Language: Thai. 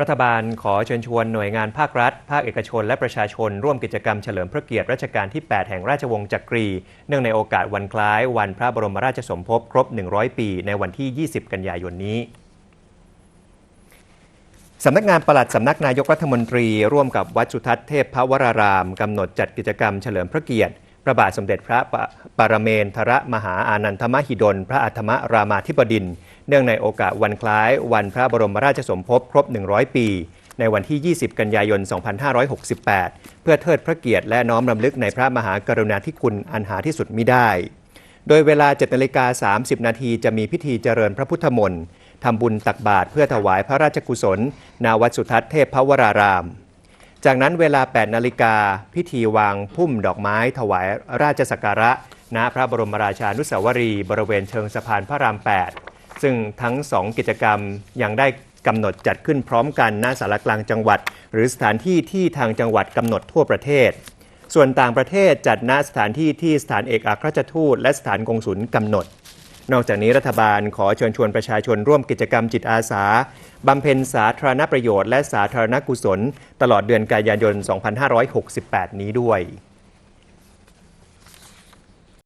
รัฐบาลขอเชิญชวนหน่วยงานภาครัฐ ภาคเอกชน และประชาชน ร่วมกิจกรรมเฉลิมพระเกียรติรัชกาลที่ 8 แห่งราชวงศ์จักรี เนื่องในโอกาสวันคล้าย วันพระบรมราชสมภพครบ 100 ปี ในวันที่ 20 กันยายนนี้สำนักงานปลัดสำนักนายกรัฐมนตรี ร่วมกับวัดสุทัศน์เทพพระวรารามกำหนดจัดกิจกรรมเฉลิมพระเกียรติพระบาทสมเด็จพระปปรเมนทรมหาอานันทมหิดล พระอัฏฐมรามาธิบดินทร์ เนื่องในโอกาสวันคล้าย วันพระบรมราชสมภพครบ 100 ปี ในวันที่ 20 กันยายน 2568 เพื่อเทิดพระเกียรติและน้อมรำลึกในพระมหากรุณาธิคุณอันหาที่สุดมิได้ โดยเวลา7นาฬิกา30 นาทีจะมีพิธีเจริญพระพุทธมนต์ทำบุญตักบาตรเพื่อถวายพระราชกุศล นาวัดสุทัศน์เทพพระวราราม จากนั้นเวลา 8 นาฬิกาพิธีวางพุ่มดอกไม้ถวายราชสักการะณพระบรมราชานุสาวรีย์บริเวณเชิงสะพานพระราม 8 ซึ่งทั้ง 2 กิจกรรมยังได้กำหนดจัดขึ้นพร้อมกันณสารกลางจังหวัด หรือสถานที่ที่ทางจังหวัดกำหนดทั่วประเทศ ส่วนต่างประเทศจัดณสถานที่ที่สถานเอกอัครราชทูตและสถานกงสุลกำหนด นอกจากนี้รัฐบาลขอเชิญชวนประชาชนร่วมกิจกรรมจิตอาสาบำเพ็ญสาธารณประโยชน์และสาธารณกุศล ตลอดเดือนกันยายน 2568 นี้ด้วย